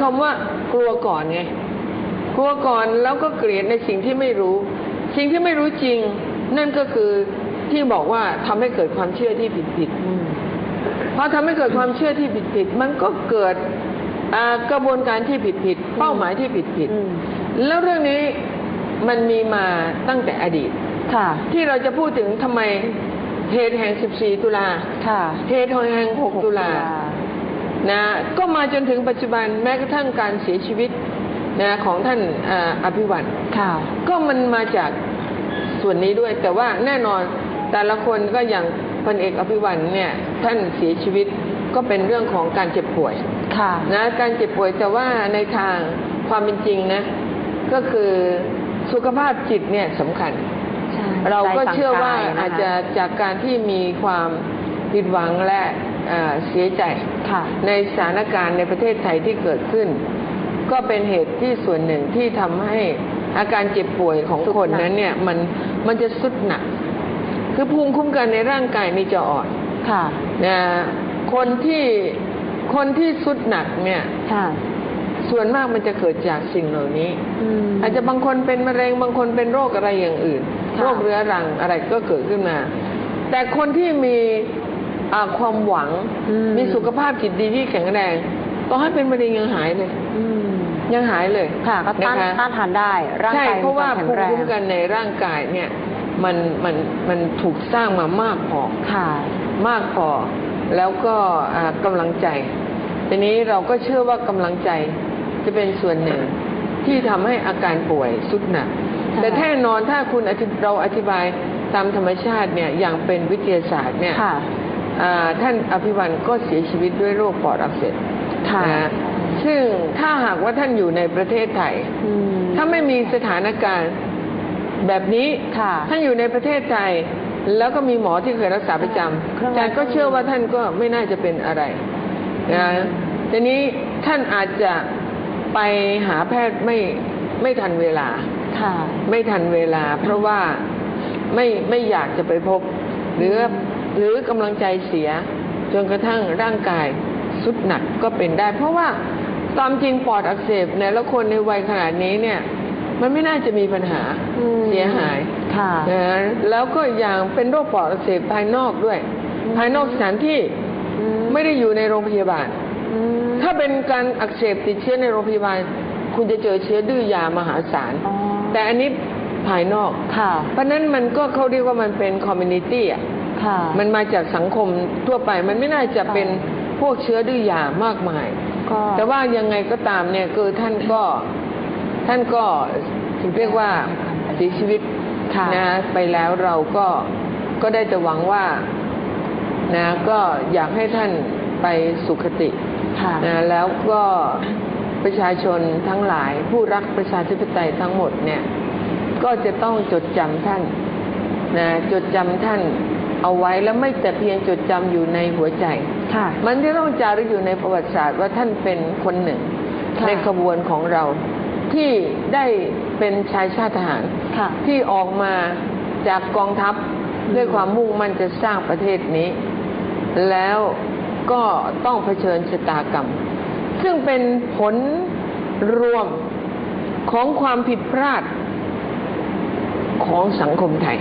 คำว่ากลัวก่อนไงกลัวก่อนแล้วก็เกลียดในสิ่งที่ไม่รู้ สิ่งที่ไม่รู้จริง นั่นก็คือที่บอกว่าทำให้เกิดความเชื่อที่ผิดผิดๆพอทำให้เกิดความเชื่อที่ผิดผิดๆมันก็เกิดอ่ากระบวนการที่ผิดผิดๆเป้าหมายที่ผิดผิดๆอืมแล้วเรื่องนี้มันมีมาตั้งแต่อดีต ค่ะ ที่เราจะพูดถึงทำไมเหตุแห่ง 14 ตุลาค่ะเหตุแห่ง 6 ตุลา นะก็มาจนถึงปัจจุบันแม้กระทั่งการเสียชีวิตนะของท่านอ่าอภิวันค่ะก็มันมาจากส่วนนี้ด้วย แต่ว่าแน่นอนแต่ละคนก็อย่างพลเอกอภิวันเนี่ยท่านเสียชีวิตก็เป็นเรื่องของการเจ็บป่วยค่ะนะการเจ็บป่วยแต่ว่าในทางความเป็นจริงนะก็คือสุขภาพจิตเนี่ยสำคัญใช่เราก็ใจสั่งเชื่อว่ากยนคอาจจะจากการที่มีความผิดหวังและ เอ่อเสียใจค่ะในสถานการณ์ในประเทศไทยที่เกิดขึ้น ก็เป็นเหตุที่ส่วนหนึ่งที่ทำให้อาการเจ็บป่วยของสุดคนหนักนั้นเนี่ยมันมันจะสุดหนัก คือภูมิคุ้มกันในร่างกายนี่จะอ่อนค่ะนะคนที่คนที่สุดหนักเนี่ยค่ะส่วนมากมันจะเกิดจากสิ่งเหล่านี้อืมอาจจะบางคนเป็นมะเร็งบางคนเป็นโรคอะไรอย่างอื่นค่ะโรคเรื้อรังอะไรก็เกิดขึ้นมา แต่คนที่มีอ่า ความหวังอืมมีสุขภาพจิตดีที่แข็งแรงต่อให้เป็นมะเร็งยังหายเลยอืมยังหายเลยค่ะก็ต้านนะคะต้านทานได้ร่างใช่กายเพราะว่าแข็งภูมิแรงคุ้มกันในร่างกายเนี่ย มันมันมันถูกสร้างมามากพอค่ะ มากพอแล้วก็อ่ากำลังใจ ทีนี้เราก็เชื่อว่ากำลังใจจะเป็นส่วนหนึ่งที่ทำให้อาการป่วยสุดหนักใช่แต่แน่นอนถ้าคุณอธิเราอธิบายตามธรรมชาติเนี่ยอย่างเป็นวิทยาศาสตร์เนี่ยค่ะอ่า ท่านอภิวันก็เสียชีวิตด้วยโรคปอดอักเสบค่ะนะฮะซึ่งถ้าหากว่าท่านอยู่ในประเทศไทยอืมถ้าไม่มีสถานการณ์แบบนี้ค่ะท่านอยู่ในประเทศไทย แล้วก็มีหมอที่เคยรักษาประจเครื่องำแต่ก็เครื่องเชื่อว่าท่านก็ไม่น่าจะเป็นอะไรนะทีนี้ท่านอาจจะไปหาแพทย์ไม่ไม่ทันเวลาค่ะไม่ทันเวลา เพราะว่าไม่ไม่อยากจะไปพบ หรือ หรือกำลังใจเสีย จนกระทั่งร่างกายสุดหนักก็เป็นได้ เพราะว่าตามจริงปอดอักเสบเนี่ยแล้วคนในวัยขนาดนี้เนี่ย มันไม่น่าจะมีปัญหาอืมเสียหายค่ะนะแล้วก็อย่างเป็นโรคปอดอักเสบภายนอกด้วยอืมภายนอกสถานที่อืมไม่ได้อยู่ในโรงพยาบาลอืมถ้าเป็นการอักเสบติดเชื้อในโรงพยาบาล คุณจะเจอเชื้อดื้อยามหาศาลอ๋อแต่อันนี้ภายนอก ค่ะ เพราะฉะนั้นมันก็เขาเรียกว่ามันเป็นคอมมูนิตี้อะค่ะ มันมาจากสังคมทั่วไป มันไม่น่าจะเป็นพวกเชื้อดื้อยามากมายก็แต่ว่ายังไงก็ตามเนี่ยคือท่านก็ท่านก็เรียกว่าเสียชีวิตค่ะนะไปแล้วเราก็ก็ได้แต่หวังว่านะก็อยากให้ท่านไปสุขติค่ะนะแล้วก็ประชาชนทั้งหลาย ผู้รักประชาธิปไตยทั้งหมดเนี่ย ก็จะต้องจดจำท่านนะจดจำท่าน เอาไว้แล้วไม่แต่เพียงจดจำอยู่ในหัวใจค่ะมันที่ต้องจารึกอยู่ในประวัติศาสตร์ว่าท่านเป็นคนหนึ่งค่ะในขบวนของเราที่ได้เป็นชายชาติทหารค่ะที่ออกมาจากกองทัพอืมด้วยความมุ่งมั่นจะสร้างประเทศนี้ แล้วก็ต้องเผชิญชะตากรรม ซึ่งเป็นผลรวมของความผิดพลาดของสังคมไทย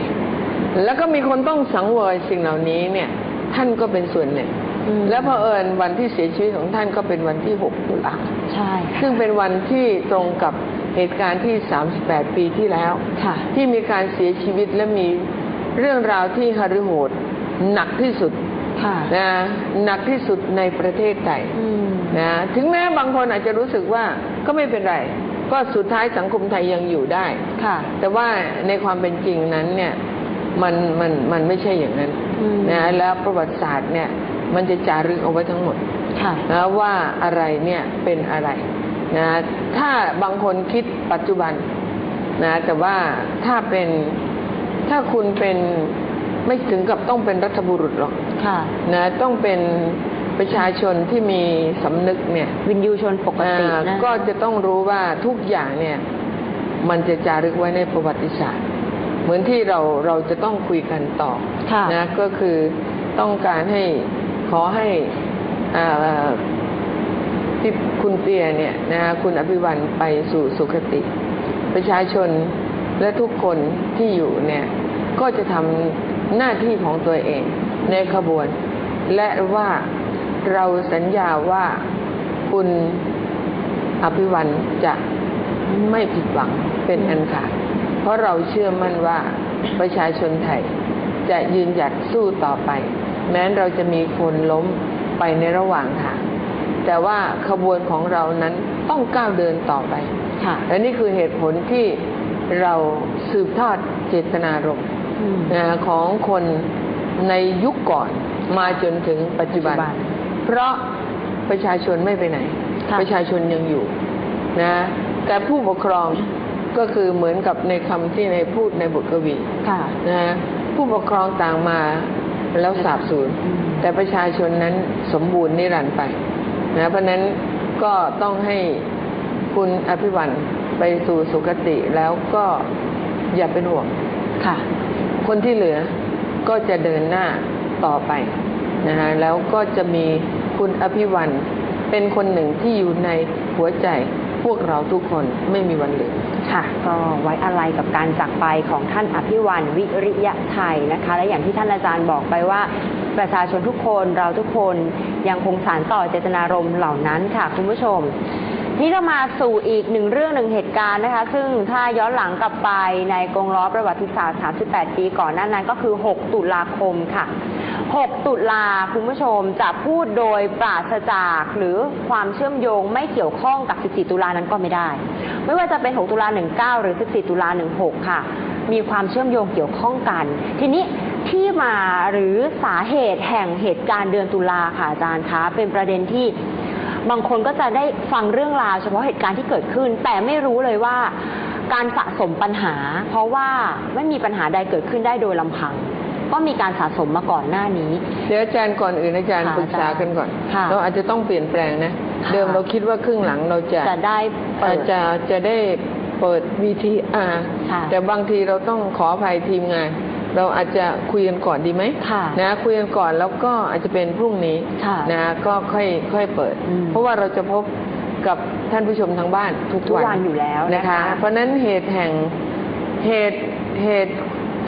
แล้วก็มีคนต้องสังเวยสิ่งเหล่านี้เนี่ย ท่านก็เป็นส่วนหนึ่งอืมและเผอิญวันที่เสียชีวิตของท่านก็เป็นวันที่6ตุลาใช่ค่ะซึ่งเป็นวันที่ตรงกับเหตุการณ์ที่ 38 ปีที่แล้วค่ะที่มีการเสียชีวิตและมีเรื่องราวที่หฤโหดหนักที่สุดค่ะนะหนักที่สุดในประเทศไทยอืมนะถึงแม้บางคนอาจจะรู้สึกว่าก็ไม่เป็นไร ก็สุดท้ายสังคมไทยยังอยู่ได้ค่ะ แต่ว่าในความเป็นจริงนั้นเนี่ย มันมันมันไม่ใช่อย่างนั้นอืมนะแล้วประวัติศาสตร์เนี่ยมันจะจารึกเอาไว้ทั้งหมดค่ะนะว่าอะไรเนี่ยเป็นอะไรนะถ้าบางคนคิดปัจจุบันนะแต่ว่าถ้าเป็นถ้าคุณเป็นไม่ถึงกับต้องเป็นรัฐบุรุษหรอกค่ะนะต้องเป็นประชาชนที่มีสำนึกเนี่ย วินยูชนปกติอ่านะก็จะต้องรู้ว่าทุกอย่างเนี่ย มันจะจารึกไว้ในประวัติศาสตร์ เหมือนที่เราเราจะต้องคุยกันต่อค่ะนะก็คือต้องการให้ขอให้อ่าที่คุณเปียเนี่ยนะคุณอภิวันไปสู่สุคติ ประชาชนและทุกคนที่อยู่เนี่ยก็จะทำหน้าที่ของตัวเองในขบวน และว่าเราสัญญาว่าคุณอภิวันจะไม่ผิดหวังเป็นอันขาด เพราะเราเชื่อมั่นว่าประชาชนไทยจะยืนหยัดสู้ต่อไป แม้เราจะมีคนล้มไปในระหว่างทางแต่ว่าขบวนของเรานั้นต้องก้าวเดินต่อไปค่ะและนี่คือเหตุผลที่เราสืบทอดเจตนารมณ์อืมนะของคนในยุคก่อนมาจนถึงปัจจุบันปัจจุบันเพราะประชาชนไม่ไปไหนค่ะประชาชนยังอยู่นะแต่ผู้ปกครอง ก็คือเหมือนกับในคำที่ในพูดในบทกวีค่ะนะผู้ปกครองต่างมาแล้วสาบสูญอืมแต่ประชาชนนั้นสมบูรณ์นิรันดร์ไปนะเพราะฉะนั้นก็ต้องให้คุณอภิวันไปสู่สุคติแล้วก็อย่าเป็นห่วงค่ะ คนที่เหลือก็จะเดินหน้าต่อไปนะฮะแล้วก็จะมีคุณอภิวันเป็นคนหนึ่งที่อยู่ในหัวใจพวกเราทุกคนไม่มีวันลืม ค่ะ ก็ไว้อะไรกับการจากไปของท่านอภิวันวิริยะชัยนะคะ และอย่างที่ท่านอาจารย์บอกไปว่า ประชาชนทุกคนเราทุกคนยังคงสานต่อเจตนารมณ์เหล่านั้นค่ะคุณผู้ชมนี่เรามาสู่อีกหนึ่งเรื่องหนึ่งเหตุการณ์นะคะ ซึ่งถ้าย้อนหลังกลับไปในกงล้อประวัติศาสตร์ 38 ปีก่อนหน้านั้นก็คือ 6 ตุลาคมค่ะ 6 ตุลาคุณผู้ชมจะพูดโดยปราศจากหรือความเชื่อมโยงไม่เกี่ยวข้องกับ 14 ตุลานั้นก็ไม่ได้ ไม่ว่าจะเป็น 6 ตุลา 19 หรือ 14 ตุลา 16 ค่ะ มีความเชื่อมโยงเกี่ยวข้องกัน ทีนี้ที่มาหรือสาเหตุแห่งเหตุการณ์เดือนตุลาค่ะอาจารย์คะเป็นประเด็นที่บางคนก็จะได้ฟังเรื่องราวเฉพาะเหตุการณ์ที่เกิดขึ้น แต่ไม่รู้เลยว่าการสะสมปัญหา เพราะว่าไม่มีปัญหาใดเกิดขึ้นได้โดยลำพัง ก็มีการสะสมมาก่อนหน้านี้ เดี๋ยวอาจารย์ก่อนอื่นอาจารย์ค่ะปรึกษากันก่อนค่ะเราอาจจะต้องเปลี่ยนแปลงนะค่ะ เดิมเราคิดว่าครึ่งหลังเราจะจะได้เปิอาดจจะจะได้เปิด VTR ค่ะแต่บางทีเราต้องขออภัยทีมงาน เราอาจจะคุยกันก่อนดีไหมค่ะนะคุยกันก่อนแล้วก็อาจจะเป็นพรุ่งนี้ค่ะนะก็ค่อยค่อยเปิดอืมเพราะว่าเราจะพบกับท่านผู้ชมทางบ้านทุกทุกวันวันอยู่แล้วนะคะนะคะเพราะฉะนั้นเหตุแห่งเหตุเหตุ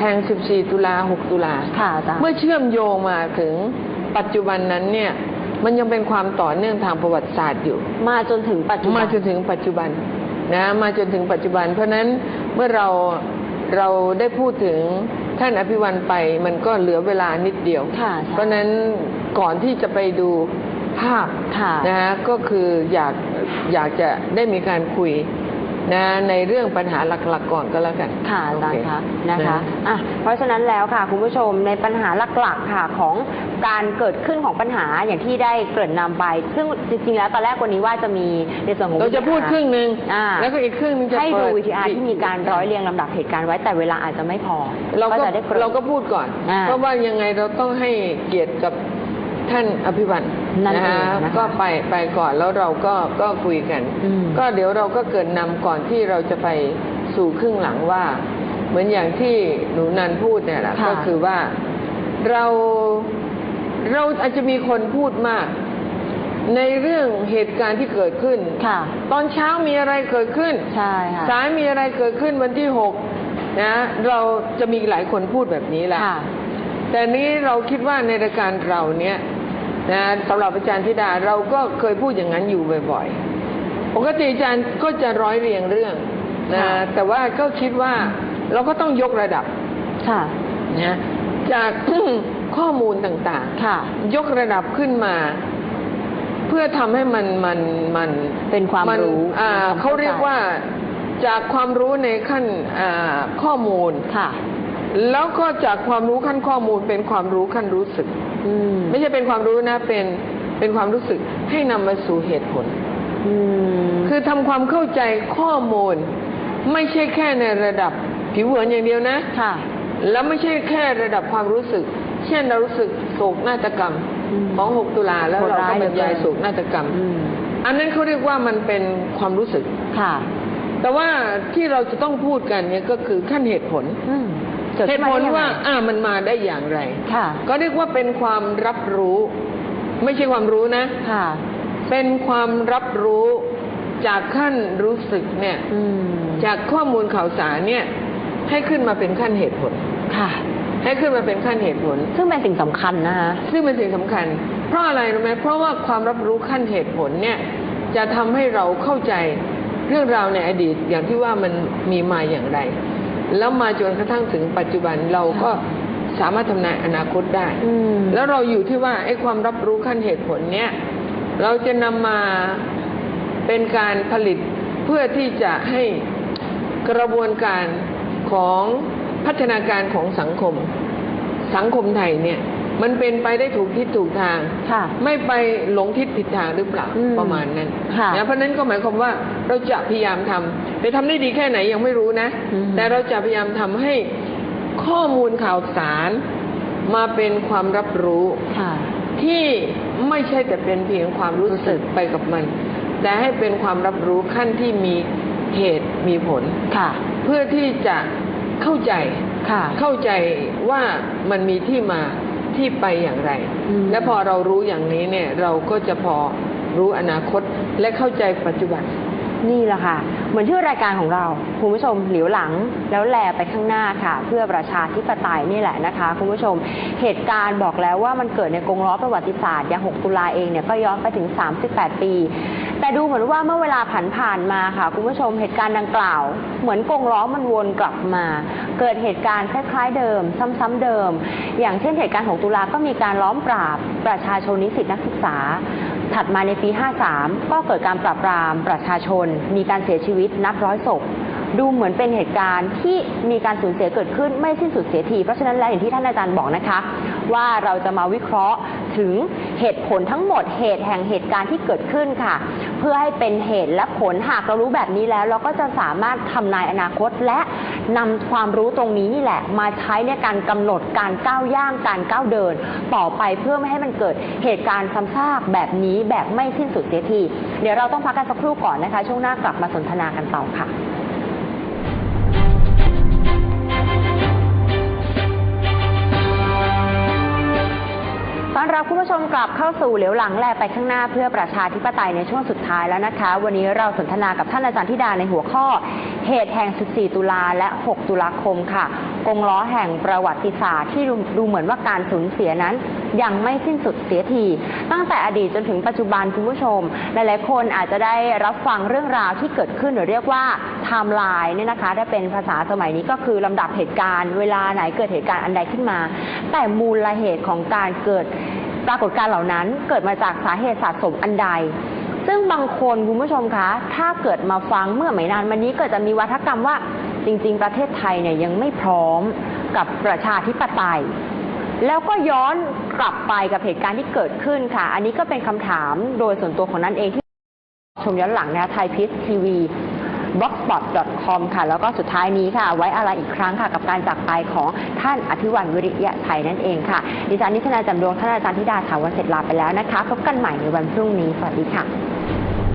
แห่ง 14 ตุลา 6 ตุลาค่ะอาจารย์เมื่อเชื่อมโยงมาถึงปัจจุบันนั้นเนี่ย มันยังเป็นความต่อเนื่องทางประวัติศาสตร์อยู่ มาจนถึงปัจจุบัน มาจนถึงปัจจุบันนะมาจนถึงปัจจุบัน เพราะฉะนั้นเมื่อเราเราได้พูดถึงท่านอภิวันไปมันก็เหลือเวลานิดเดียวค่ะใช่เพราะฉะนั้นก่อนที่จะไปดูภาพค่ะนะฮะก็คืออยากอยากจะได้มีการคุย นะในเรื่องปัญหาหลักๆก่อนก็แล้วกัน ค่ะอาจารย์คะโอเนะคะอะเพราะฉะนั้นแล้วค่ะคุณผู้ชมในปัญหาหลักๆค่ะของการเกิดขึ้นของปัญหาอย่างที่ได้เกริ่นนำไป ซึ่งจริงๆแล้วตอนแรกวันนี้ว่าจะมีในส่วนของเราจะพูดครึ่งหนึ่งอ่าแล้วก็อีกครึ่งหนึงจะให้ดูเปิวิทีอาร์ที่มีการร้อยเรียงลำดับเหตุการณ์ไว้แต่เวลาอาจจะไม่พอ เราก็จะได้เกริ่นเราก็พูดก่อนอ่าเพราะว่ายังไงเราต้องให้เกียรติกับ ท่านอภิวันนั่นนะเอฮะงนะคะก็ไปไปก่อนแล้วเราก็ก็คุยกันอืมก็เดี๋ยวเราก็เกิดนำก่อนที่เราจะไปสู่ครึ่งหลังว่า เหมือนอย่างที่หนูนันพูดเนี่ยแหละค่ะก็คือว่าเราเราอาจจะมีคนพูดมาก ในเรื่องเหตุการณ์ที่เกิดขึ้นค่ะ ตอนเช้ามีอะไรเกิดขึ้นใช่ค่ะสายมีอะไรเกิดขึ้นวันที่หกนะเราจะมีหลายคนพูดแบบนี้แหละค่ะแต่นี้เราคิดว่าในรายการเราเนี้ย นะสำหรับอาจารย์ธิดาเราก็เคยพูดอย่างนั้นอยู่บ่อยๆ ปกติอาจารย์ก็จะร้อยเรียงเรื่องนะค่ะแต่ว่าก็คิดว่าเราก็ต้องยกระดับค่ะนะจากข้อมูลต่างค่ะๆยกระดับขึ้นมา เพื่อทำให้มันมันมันเป็นความรู้อ่าเป็นความเขาเรียกเข้าใจว่าจากความรู้ในขั้นอ่าข้อมูลค่ะ แล้วก็จากความรู้ขั้นข้อมูลเป็นความรู้ขั้นรู้สึกอืมไม่ใช่เป็นความรู้นะ เป็นเป็นความรู้สึกให้นำมาสู่เหตุผลอืมคือทำความเข้าใจข้อมูล ไม่ใช่แค่ในระดับผิวเผินอย่างเดียวนะค่ะ แล้วไม่ใช่แค่ระดับความรู้สึก เช่นเรารู้สึกโศกนาฏกรรมอืมของ 6 ตุลาแล้วโหดเราร้าก็ยบรรยายเหลือเกินโศกนาฏกรรมอืมอันนั้นเขาเรียกว่ามันเป็นความรู้สึกค่ะ แต่ว่าที่เราจะต้องพูดกันเนี่ยก็คือขั้นเหตุผล อืมกิดเหขึ้นตุมผลได้ยังไง ว่าอ่ามันมาได้อย่างไร ค่ะ ก็เรียกว่าเป็นความรับรู้ ไม่ใช่ความรู้นะ ค่ะ เป็นความรับรู้จากขั้นรู้สึกเนี่ย อืมจากข้อมูลข่าวสารเนี่ย ให้ขึ้นมาเป็นขั้นเหตุผล ค่ะ ให้ขึ้นมาเป็นขั้นเหตุผล ซึ่งเป็นสิ่งสำคัญนะคะ ซึ่งเป็นสิ่งสำคัญ เพราะอะไรรู้ไหมเพราะว่าความรับรู้ขั้นเหตุผลเนี่ย จะทำให้เราเข้าใจเรื่องราวในอดีตอย่างที่ว่ามันมีมาอย่างไร แล้วมาจนกระทั่งถึงปัจจุบันเราก็สามารถทำนายอนาคตได้อืมแล้วเราอยู่ที่ว่าไอ้ความรับรู้ขั้นเหตุผลเนี่ยเราจะนำมาเป็นการผลิตเพื่อที่จะให้กระบวนการของพัฒนาการของสังคม สังคมไทยเนี่ย มันเป็นไปได้ถูกทิศถูกทางค่ะ ไม่ไปหลงทิศผิดทางหรือเปล่าอืมประมาณนั้นค่ะนะเพราะฉะนั้นก็หมายความว่าเราจะพยายามทำแต่ทำได้ดีแค่ไหนยังไม่รู้นะ อืม แต่เราจะพยายามทำให้ข้อมูลข่าวสารมาเป็นความรับรู้ ค่ะ ที่ไม่ใช่แต่เป็นเพียงความรู้สึกไปกับมัน แต่ให้เป็นความรับรู้ขั้นที่มีเหตุมีผล ค่ะ เพื่อที่จะเข้าใจค่ะ เข้าใจว่ามันมีที่มา ที่ไปอย่างไรอืมและพอเรารู้อย่างนี้เนี่ยเราก็จะพอรู้อนาคตและเข้าใจปัจจุบันนี่แหละค่ะ เหมือนที่รายการของเราคุณผู้ชมเหลียวหลังแล้วแลไปข้างหน้าค่ะ เพื่อประชาธิปไตยนี่แหละนะคะคุณผู้ชมเหตุการณ์บอกแล้วว่ามันเกิดในกรงล้อประวัติศาสตร์อย่าง 6 ตุลาเองเนี่ยก็ย้อนไปถึง 38 ปี แต่ดูเหมือนว่าเมื่อเวลาผ่านผ่านๆมาค่ะ คุณผู้ชมเหตุการณ์ดังกล่าว เหมือนกงล้อมันวนกลับมา เกิดเหตุการณ์คล้ายๆเดิม ซ้ำๆเดิม อย่างเช่นเหตุการณ์6ตุลาก็มีการล้อมปราบประชาชนนิสิตนักศึกษา ถัดมาในปี 53 ก็เกิดการปราบปรามประชาชน มีการเสียชีวิตนับร้อยศพ ดูเหมือนเป็นเหตุการณ์ที่มีการสูญเสียเกิดขึ้นไม่สิ้นสุดเสียที เพราะฉะนั้นแล้วอย่างที่ท่านอาจารย์บอกนะคะ ว่าเราจะมาวิเคราะห์ถึงเหตุผลทั้งหมดเหตุแห่งเหตุการณ์ที่เกิดขึ้นค่ะ เพื่อให้เป็นเหตุและผลหากเรารู้แบบนี้แล้ว เราก็จะสามารถทำนายอนาคตและนำความรู้ตรงนี้นี่แหละ มาใช้ในการกำหนดการก้าวย่างการก้าวเดิน ต่อไปเพื่อไม่ให้มันเกิดเหตุการณ์ซ้ำซากแบบนี้แบบไม่สิ้นสุดเสียที เดี๋ยวเราต้องพักกันสักครู่ก่อนนะคะ ช่วงหน้ากลับมาสนทนากันต่อค่ะ อนรับคุณผู้ชมกลับเข้าสู่เหลียวหลังแลไปข้างหน้าเพื่อประชาธิปไตยในช่วงสุดท้ายแล้วนะคะ วันนี้เราสนทนากับท่านอาจารย์ธิดาในหัวข้อ เหตุแห่ง 14 ตุลาและ 6 ตุลาคมค่ะ กงล้อแห่งประวัติศาสตร์ที่ดูเหมือนว่าการสูญเสียนั้น ยังไม่สิ้นสุดเสียที ตั้งแต่อดีตจนถึงปัจจุบันคุณผู้ชม หลายๆ คนอาจจะได้รับฟังเรื่องราวที่เกิดขึ้นหรือเรียกว่าไทม์ไลน์เนี่ยนะคะ ถ้าเป็นภาษาสมัยนี้ก็คือลำดับเหตุการณ์ เวลาไหนเกิดเหตุการณ์อันใดขึ้นมา แต่มูลเหตุของการเกิด ปรากฏการณ์เหล่านั้นเกิดมาจากสาเหตุสะสมอันใด ซึ่งบางคนคุณผู้ชมคะ ถ้าเกิดมาฟังเมื่อไม่นานมานี้เกิดจะมีวัฒกรรมว่าจริง ๆ ประเทศไทยเนี่ยยังไม่พร้อมกับประชาธิปไตย แล้วก็ย้อนกลับไปกับเหตุการณ์ที่เกิดขึ้นค่ะ อันนี้ก็เป็นคำถามโดยส่วนตัวของนั้นเองที่ชมย้อนหลังนะคะไทยพีซทีวี b l o g b o t c o m ค่ะ แล้วก็สุดท้ายนี้ค่ะ ไว้อะไรอีกครั้งค่ะ กับการจากไปของท่านอภิวันวิริยะไทยนั่นเองค่ะ ดิฉันนิชนาจำดวงท่านอาจารย์ธิดาถาวรเสร็จลาไปแล้วนะคะ พบกันใหม่ในวันพรุ่งนี้ สวัสดีค่ะ